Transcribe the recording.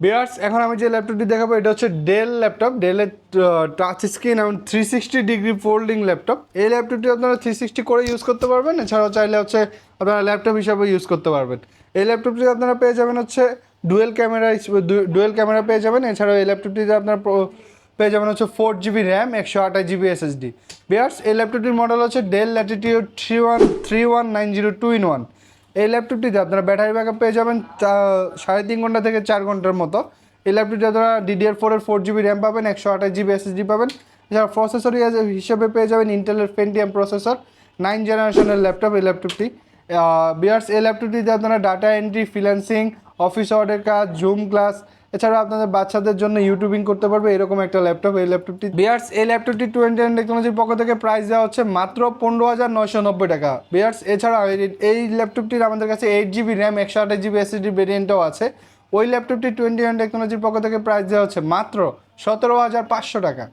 বিয়ার্স এখন আমি যে ল্যাপটপটি দেখাবো, এটা হচ্ছে ডেল ল্যাপটপ ডেলের টাচ স্ক্রিন এবং three sixty degree folding laptop এই ল্যাপটপটি আপনারা থ্রি সিক্সটি করে ইউজ করতে পারবেন, এছাড়াও চাইলে হচ্ছে আপনারা ল্যাপটপ হিসাবে ইউজ করতে পারবেন। এই ল্যাপটপটি আপনারা পেয়ে যাবেন হচ্ছে ডুয়েল ক্যামেরা ডুয়েল ক্যামেরা পেয়ে যাবেন, এছাড়াও এই ল্যাপটপটিতে আপনারা পেয়ে যাবেন হচ্ছে ফোর জিবি র্যাম একশো আঠাশ জিবি এসএসডি বিয়ার্স এই ল্যাপটপটির মডেল হচ্ছে Dell Latitude three one three one nine zero two in one এই ল্যাপটপটিতে আপনারা ব্যাটারি ব্যাকআপ পেয়ে যাবেন সাড়ে তিন ঘণ্টা থেকে চার ঘণ্টার মতো। এই ল্যাপটপটি আপনারা ডিডিআর ফোরের ফোর জিবি র্যাম পাবেন, একশো আঠাশ জিবি এসএসডি পাবেন। এছাড়া প্রসেসর হিসেবে পেয়ে যাবেন ইন্টেলের পেন্টিএম প্রসেসর নাইন জেনারেশনের ল্যাপটপ এই ল্যাপটপটি বিয়ার্স, এই ল্যাপটপটিতে আপনারা ডাটা এন্ট্রি ফ্রিল্যান্সিং অফিস অর্ডের কাজ জুম ক্লাস এছাড়া আপনাদের বাচ্চাদের জন্য ইউটিউবিং করতে পারবে, এরকম একটা ল্যাপটপ এই ল্যাপটপটি বিয়ার্স এই ল্যাপটপটি টোয়েন্টি নাইন টেকনোলজির পক্ষ থেকে প্রাইস দেওয়া হচ্ছে মাত্র পনেরো হাজার নয়শো নব্বই টাকা। বিয়ার্স এছাড়া এই- ল্যাপটপটির আমাদের কাছে এইট জিবি র্যাম একশো আঠাশ জিবি এসএসডি ভেরিয়েন্টও আছে। ওই ল্যাপটপটি টোয়েন্টি ওয়ান টেকনোলজির পক্ষ থেকে প্রাইস দেওয়া হচ্ছে মাত্র সতেরো হাজার পাঁচশো টাকা।